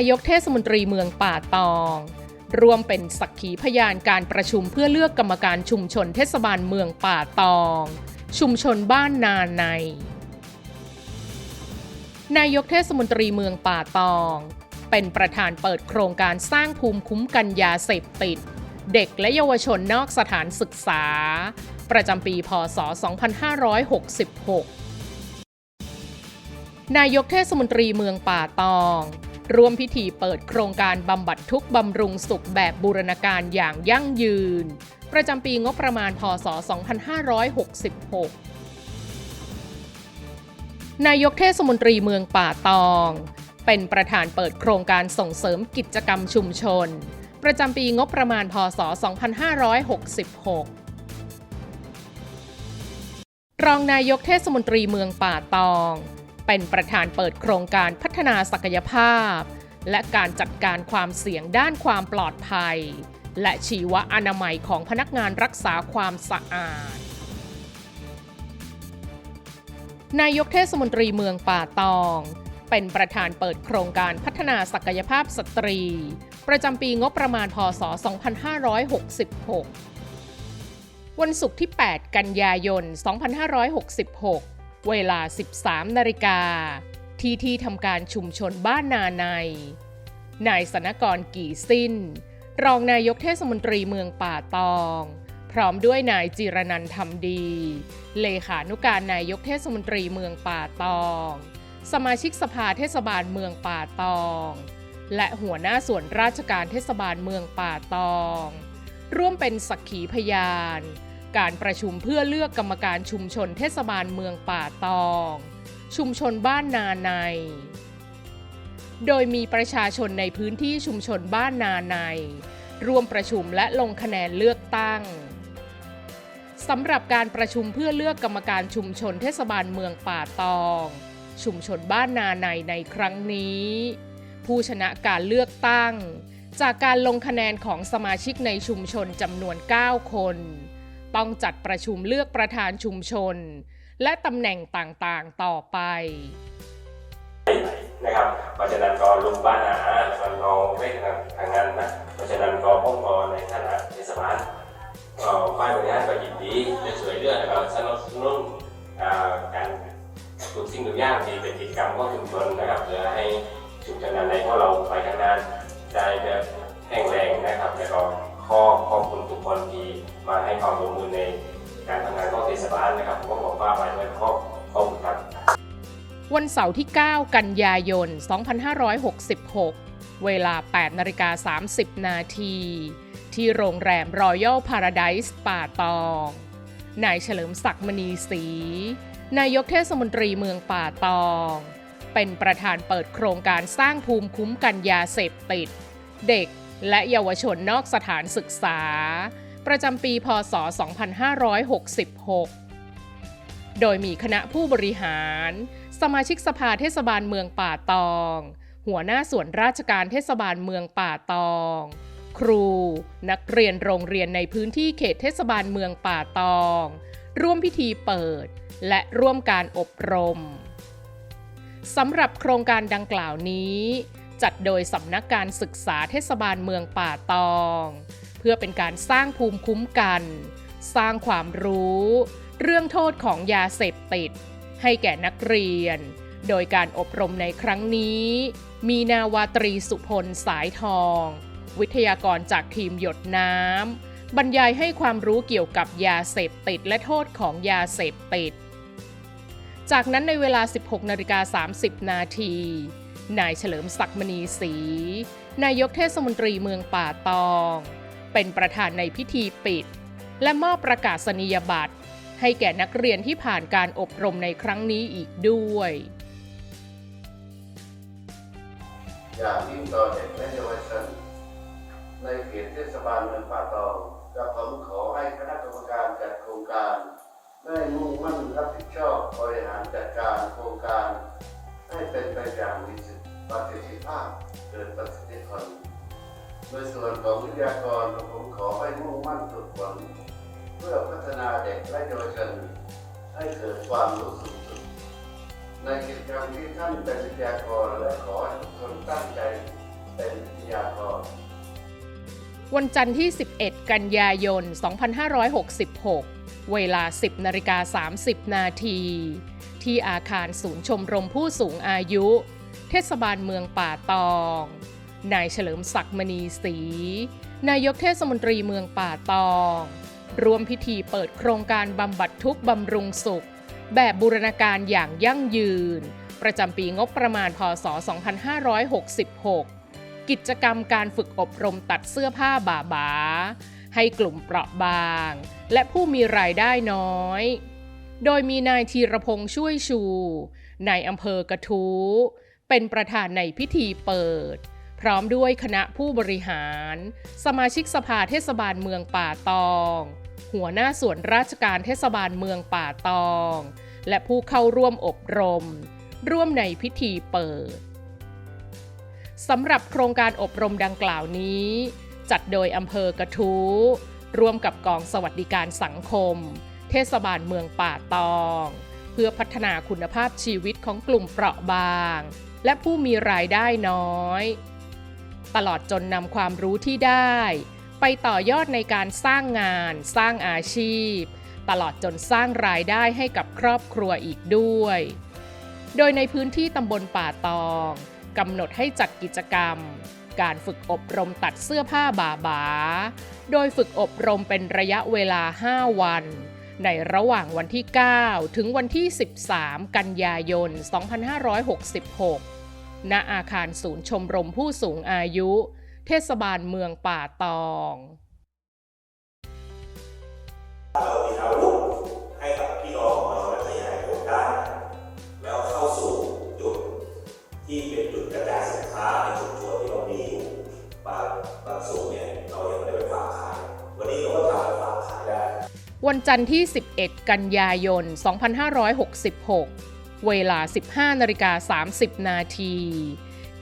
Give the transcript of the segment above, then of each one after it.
นายกเทศมนตรีเมืองป่าตองรวมเป็นสักขีพยานการประชุมเพื่อเลือกกรรมการชุมชนเทศบาลเมืองป่าตอง ชุมชนบ้านนาใน นายกเทศมนตรีเมืองป่าตอง เป็นประธานเปิดโครงการสร้างภูมิคุ้มกันยาเสพติด เด็กและเยาวชนนอกสถานศึกษา ประจำปีพศ 2566 นายกเทศมนตรีเมืองป่าตอง ร่วมพิธีเปิดโครงการบำบัดทุกบำรุงสุขแบบบูรณาการอย่างยั่งยืน ประจำปีงบประมาณพศ 2566 นายกเทศมนตรีเมืองป่าตอง เป็นประธานเปิดโครงการส่งเสริมกิจกรรมชุมชน ประจำปีงบประมาณพศ 2566รองนายกเทศมนตรีเมืองป่าตอง เป็นประธานเปิดโครงการพัฒนาศักยภาพ และการจัดการความเสี่ยงด้านความปลอดภัย และชีวอนามัยของพนักงานรักษาความสะอาด นายกเทศมนตรีเมืองป่าตอง เป็นประธานเปิดโครงการพัฒนาศักยภาพสตรี ประจำปีงบประมาณพศ 2566 วันศุกร์ที่ 8 กันยายน 2566 เวลา 13 นาฬิกา ที่ที่ทำการชุมชนบ้านนาใน นายสนกรกี่สิ้น รองนายกเทศมนตรีเมืองป่าตอง พร้อมด้วยนายจิรนันท์ธรรมดี เลขานุการนายกเทศมนตรีเมืองป่าตอง สมาชิกสภาเทศบาลเมืองป่าตอง และหัวหน้าส่วนราชการเทศบาลเมืองป่าตอง ร่วมเป็นสักขีพยาน การประชุมเพื่อเลือกกรรมการชุมชนเทศบาลเมืองป่าตอง ชุมชนบ้านนาใน โดยมีประชาชนในพื้นที่ชุมชนบ้านนาใน ร่วมประชุมและลงคะแนนเลือกตั้งสำหรับการประชุมเพื่อเลือกกรรมการชุมชนเทศบาลเมืองป่าตอง ชุมชนบ้านนาในในครั้งนี้ ผู้ชนะการเลือกตั้ง จากการลงคะแนนของสมาชิกในชุมชนจำนวน 9 คน ต้องจัดประชุมเลือกประธานชุมชน และตำแหน่งต่างๆต่อไปนะครับเพราะฉะนั้นก็ลุงบ้านอาหารมันก็ไม่ทางทางนั้นนะเพราะฉะนั้นก็พ้องกอในฐานะเทศบาลก็ฝ่ายบริหารก็ยินดีจะช่วยเหลือแล้วก็สนับสนุนอ่าการทุกสิ่งทุกอย่างที่เป็นกิจกรรมของชุมชนนะครับเพื่อให้ชุมชนนั้นในของเราไปข้างหน้าได้แบบแข็งแรงนะครับแล้วก็ขอขอบคุณทุกคน งานเทศบาลนะครับผมก็บอกว่าไปด้วยขอบขอบคุณครับ วันเสาร์ที่ 9 กันยายน 2566 เวลา 8นาฬิกา30 นาที ที่โรงแรมรอยัลพาราไดส์ป่าตอง นายเฉลิมศักดิ์มณีศรี นายกเทศมนตรีเมืองป่าตอง เป็นประธานเปิดโครงการสร้างภูมิคุ้มกันยาเสพติด เด็กและเยาวชนนอกสถานศึกษา ประจำปี พศ 2566 โดยมีคณะผู้บริหาร สมาชิกสภาเทศบาลเมืองป่าตอง หัวหน้าส่วนราชการเทศบาลเมืองป่าตอง ครู นักเรียนโรงเรียนในพื้นที่เขตเทศบาลเมืองป่าตอง ร่วมพิธีเปิด และร่วมการอบรมสำหรับโครงการดังกล่าวนี้ จัดโดยสำนักการศึกษาเทศบาลเมืองป่าตอง เพื่อเป็นการสร้างภูมิคุ้มกัน สร้างความรู้ เรื่องโทษของยาเสพติด ให้แก่นักเรียน โดยการอบรมในครั้งนี้ มีนาวาตรีสุพลสายทอง วิทยากรจากทีมหยดน้ำบรรยายให้ความรู้เกี่ยวกับยาเสพติดและโทษของยาเสพติด จากนั้นในเวลา 16นาฬิกา30 นาทีนายเฉลิมศักดิ์มณีศรีนายกเทศมนตรีเมืองป่าตอง เป็นประธานในพิธีปิด และมอบประกาศนียบัตร ให้แก่นักเรียนที่ผ่านการอบรมในครั้งนี้อีกด้วย อย่างยิ่งต่อเด็กและเยาวชนในเขตเทศบาลเมืองป่าตองกับผมขอให้คณะกรรมการจัดโครงการได้มุ่งมั่นรับผิดชอบบริหารจัดการโครงการ ให้เป็นไปอย่างมีประสิทธิภาพเกิดประสิทธิผลโดยส่วนของวิทยากรผมขอให้มุ่งมั่นฝึกฝน เพื่อพัฒนาเด็กและเยาวชนให้เกิดความรู้สูงสุดในกิจกรรมที่ท่านเป็นวิทยากรและขอให้ทุกคนตั้งใจเป็นวิทยากรวันจันทร์ที่ 11 กันยายน 2566 เวลา 10นาฬิกา30 นาที ที่อาคารศูนย์ชมรมผู้สูงอายุ เทศบาลเมืองป่าตอง นายเฉลิมศักดิ์มณีศรี นายกเทศมนตรีเมืองป่าตอง รวมพิธีเปิดโครงการบำบัดทุกข์บำรุงสุข แบบบูรณาการอย่างยั่งยืน ประจำปีงบประมาณพศ 2566 กิจกรรมการฝึกอบรมตัดเสื้อผ้าบาบา ให้กลุ่มเปราะบาง และผู้มีรายได้น้อย โดยมีนายธีรพงษ์ช่วยชูนายอำเภอกระทู้ เป็นประธานในพิธีเปิดพร้อมด้วยคณะผู้บริหาร สมาชิกสภาเทศบาลเมืองป่าตอง หัวหน้าส่วนราชการเทศบาลเมืองป่าตอง และผู้เข้าร่วมอบรม ร่วมในพิธีเปิดสำหรับโครงการอบรมดังกล่าวนี้ จัดโดยอำเภอกระทู้ร่วมกับกองสวัสดิการสังคม เทศบาลเมืองป่าตอง เพื่อพัฒนาคุณภาพชีวิตของกลุ่มเปราะบาง และผู้มีรายได้น้อย ตลอดจนนำความรู้ที่ได้ ไปต่อยอดในการสร้างงาน สร้างอาชีพ ตลอดจนสร้างรายได้ให้กับครอบครัวอีกด้วย โดยในพื้นที่ตำบลป่าตองกำหนดให้จัดกิจกรรม การฝึกอบรมตัดเสื้อผ้าบาบา โดยฝึกอบรมเป็นระยะเวลา 5 วัน ในระหว่างวันที่ 9 ถึงวันที่ 13 กันยายน 2566 ณอาคารศูนย์ชมรมผู้สูงอายุ เทศบาลเมืองป่าตองเรามีอาวุธให้กับพี่น้องของเราขยายผลได้แล้วเข้าสู่จุดที่เป็นจุดกระจายสินค้าในชุมชนที่เรามีอยู่บางบางส่วนเนี่ยเรายังไม่ได้ไปฝากขายวันนี้เราก็ทำไปฝากขายได้ วันจันทร์ที่ 11 กันยายน 2566 เวลา 15นาฬิกา30 นาที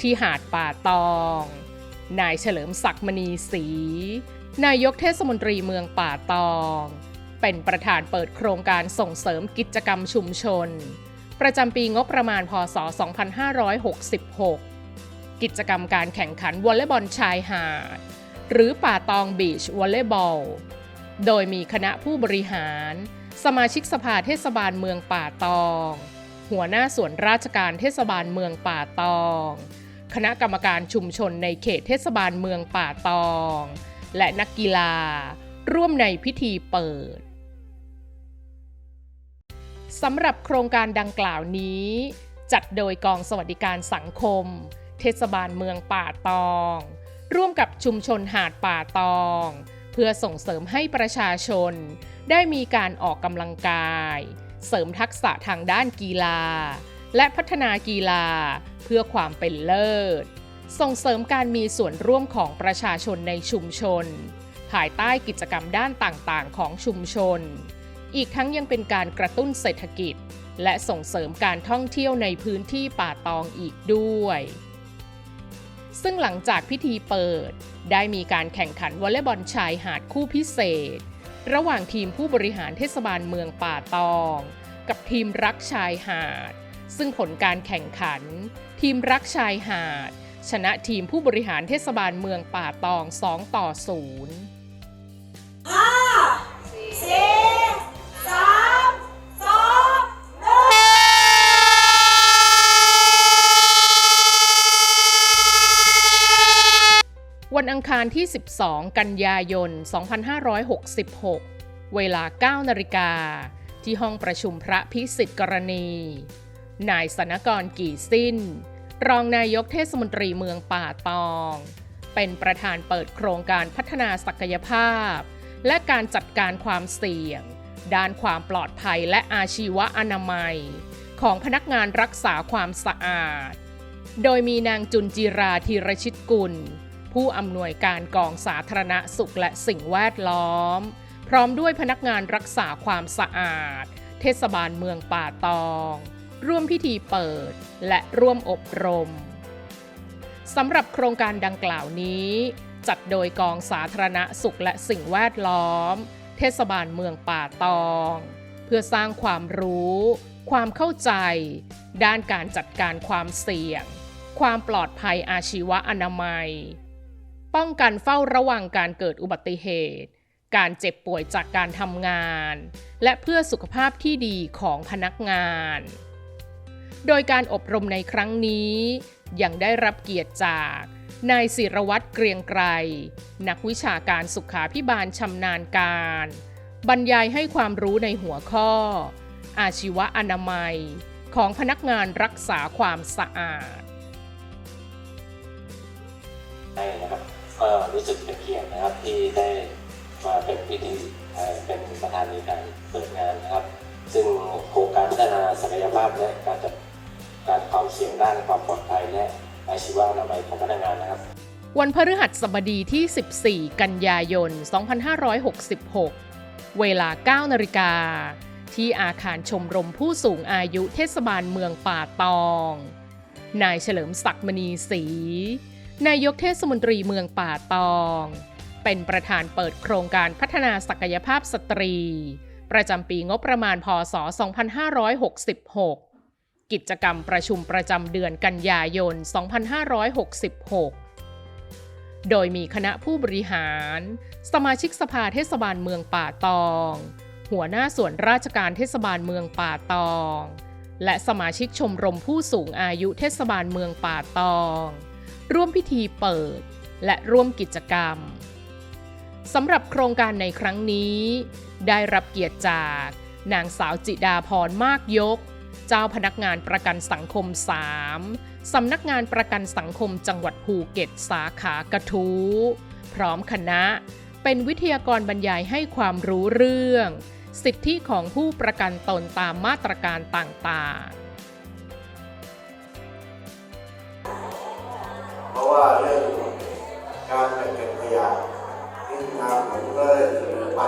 ที่หาดป่าตอง นายเฉลิมศักดิ์มณีศรีนายกเทศมนตรีเมืองป่าตอง เป็นประธานเปิดโครงการส่งเสริมกิจกรรมชุมชน ประจำปีงบประมาณพศ 2566 กิจกรรมการแข่งขันวอลเลย์บอลชายหาด หรือป่าตองบีชวอลเลย์บอล โดยมีคณะผู้บริหาร สมาชิกสภาเทศบาลเมืองป่าตอง หัวหน้าส่วนราชการเทศบาลเมืองป่าตอง คณะกรรมการชุมชนในเขตเทศบาลเมืองป่าตอง และนักกีฬา ร่วมในพิธีเปิดสำหรับโครงการดังกล่าวนี้ จัดโดยกองสวัสดิการสังคม เทศบาลเมืองป่าตอง ร่วมกับชุมชนหาดป่าตอง เพื่อส่งเสริมให้ประชาชน ได้มีการออกกำลังกาย เสริมทักษะทางด้านกีฬา และพัฒนากีฬาเพื่อความเป็นเลิศ ส่งเสริมการมีส่วนร่วมของประชาชนในชุมชน ภายใต้กิจกรรมด้านต่างๆ ของชุมชน อีกทั้งยังเป็นการกระตุ้นเศรษฐกิจ และส่งเสริมการท่องเที่ยวในพื้นที่ป่าตองอีกด้วย ซึ่งหลังจากพิธีเปิด ได้มีการแข่งขันวอลเลย์บอลชายหาดคู่พิเศษ ระหว่างทีมผู้บริหารเทศบาลเมืองป่าตอง กับทีมรักชายหาด ซึ่งผลการแข่งขัน ทีมรักชายหาด ชนะทีมผู้บริหารเทศบาลเมืองป่าตอง 2 ต่อ 0วันอังคารที่ 12 กันยายน 2566 เวลา 9 นาฬิกา ที่ห้องประชุมพระพิสิทธิ์กรณี นายสนกรกี่สิ้น รองนายกเทศมนตรีเมืองป่าตอง เป็นประธานเปิดโครงการพัฒนาศักยภาพ และการจัดการความเสี่ยง ด้านความปลอดภัยและอาชีวอนามัย ของพนักงานรักษาความสะอาด โดยมีนางจุนจิราธีรชิตกุล ผู้อำนวยการกองสาธารณสุขและสิ่งแวดล้อม พร้อมด้วยพนักงานรักษาความสะอาด เทศบาลเมืองป่าตอง ร่วมพิธีเปิด และร่วมอบรมสำหรับโครงการดังกล่าวนี้ จัดโดยกองสาธารณสุขและสิ่งแวดล้อม เทศบาลเมืองป่าตอง เพื่อสร้างความรู้ ความเข้าใจ ด้านการจัดการความเสี่ยง ความปลอดภัยอาชีวอนามัย ป้องกันเฝ้าระวังการเกิดอุบัติเหตุ การเจ็บป่วยจากการทำงาน และเพื่อสุขภาพที่ดีของพนักงาน โดยการอบรมในครั้งนี้ยังได้รับเกียรติจากนายศิรวัตรเกรียงไกร นักวิชาการสุขาพิบาลชำนาญการ บรรยายให้ความรู้ในหัวข้อ อาชีวอนามัย ของพนักงานรักษาความสะอาดได้นะครับก็รู้สึกเป็นเกียรตินะครับที่ได้มาเป็นพิธีเอ่อเป็นประธานในการเปิดงานนะครับ ซึ่งโครงการพัฒนาศักยภาพและการจัด การความเสี่ยงด้านความปลอดภัยและอาชีวะอนามัยของพนักงานนะครับ วันพฤหัสบดีที่ 14 กันยายน 2566 เวลา 9 นาฬิกา ที่อาคารชมรมผู้สูงอายุเทศบาลเมืองป่าตอง นายเฉลิมศักดิ์มณีศรี นายกเทศมนตรีเมืองป่าตอง เป็นประธานเปิดโครงการพัฒนาศักยภาพสตรี ประจำปีงบประมาณพศ 2566 กิจกรรมประชุมประจำเดือนกันยายน 2566 โดยมีคณะผู้บริหาร สมาชิกสภาเทศบาลเมืองป่าตอง หัวหน้าส่วนราชการเทศบาลเมืองป่าตอง และสมาชิกชมรมผู้สูงอายุเทศบาลเมืองป่าตอง ร่วมพิธีเปิด และร่วมกิจกรรมสำหรับโครงการในครั้งนี้ ได้รับเกียรติจาก นางสาวจิดาพรมากยก เจ้าพนักงานประกันสังคม 3 สำนักงานประกันสังคมจังหวัดภูเก็ตสาขากระทู้ พร้อมคณะ เป็นวิทยากรบรรยายให้ความรู้เรื่อง สิทธิของผู้ประกันตนตามมาตรการต่างๆ เพราะว่าเรื่องการจัดเก็บขยะที่ทางผมก็เสนอไป